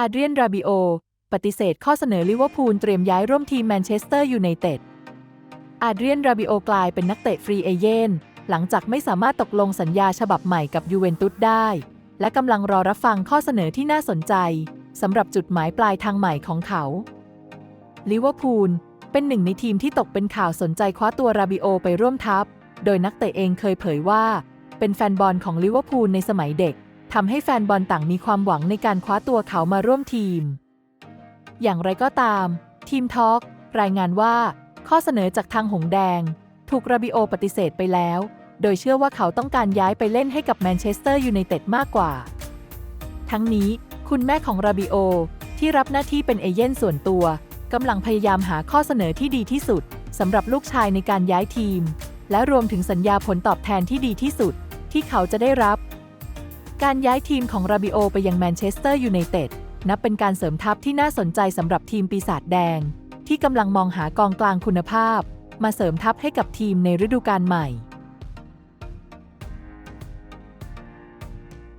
อาเดรียน ราบิโอ ปฏิเสธข้อเสนอลิเวอร์พูลเตรียมย้ายร่วมทีมแมนเชสเตอร์ยูไนเต็ด อาเดรียน ราบิโอกลายเป็นนักเตะฟรีเอเย่นหลังจากไม่สามารถตกลงสัญญาฉบับใหม่กับยูเวนตุสได้ และกำลังรอรับฟังข้อเสนอที่น่าสนใจสำหรับจุดหมายปลายทางใหม่ของเขา ลิเวอร์พูลเป็นหนึ่งในทีมที่ตกเป็นข่าวสนใจคว้าตัวราบิโอไปร่วมทัพ โดยนักเตะเองเคยเผยว่า เป็นแฟนบอลของลิเวอร์พูลในสมัยเด็ก ทำให้แฟนบอลต่างมีความหวังในการคว้าตัวเขามาร่วมทีม อย่างไรก็ตาม ทีมทอล์กรายงานว่า ข้อเสนอจากทางหงแดง ถูกราบิโอปฏิเสธไปแล้ว โดยเชื่อว่าเขาต้องการย้ายไปเล่นให้กับแมนเชสเตอร์ยูไนเต็ดมากกว่า ทั้งนี้คุณแม่ของราบิโอที่รับหน้าที่เป็นเอเย่นส่วนตัวกำลังพยายามหาข้อเสนอที่ดีที่สุดสำหรับลูกชายในการย้ายทีม และรวมถึงสัญญาผลตอบแทนที่ดีที่สุด ที่เขาจะได้รับ การย้ายทีมของราบิโอไปยังแมนเชสเตอร์ยูไนเต็ดนับเป็นการเสริมทัพที่น่าสนใจสำหรับทีมปีศาจแดง ที่กำลังมองหากองกลางคุณภาพ มาเสริมทัพให้กับทีมในฤดูกาลใหม่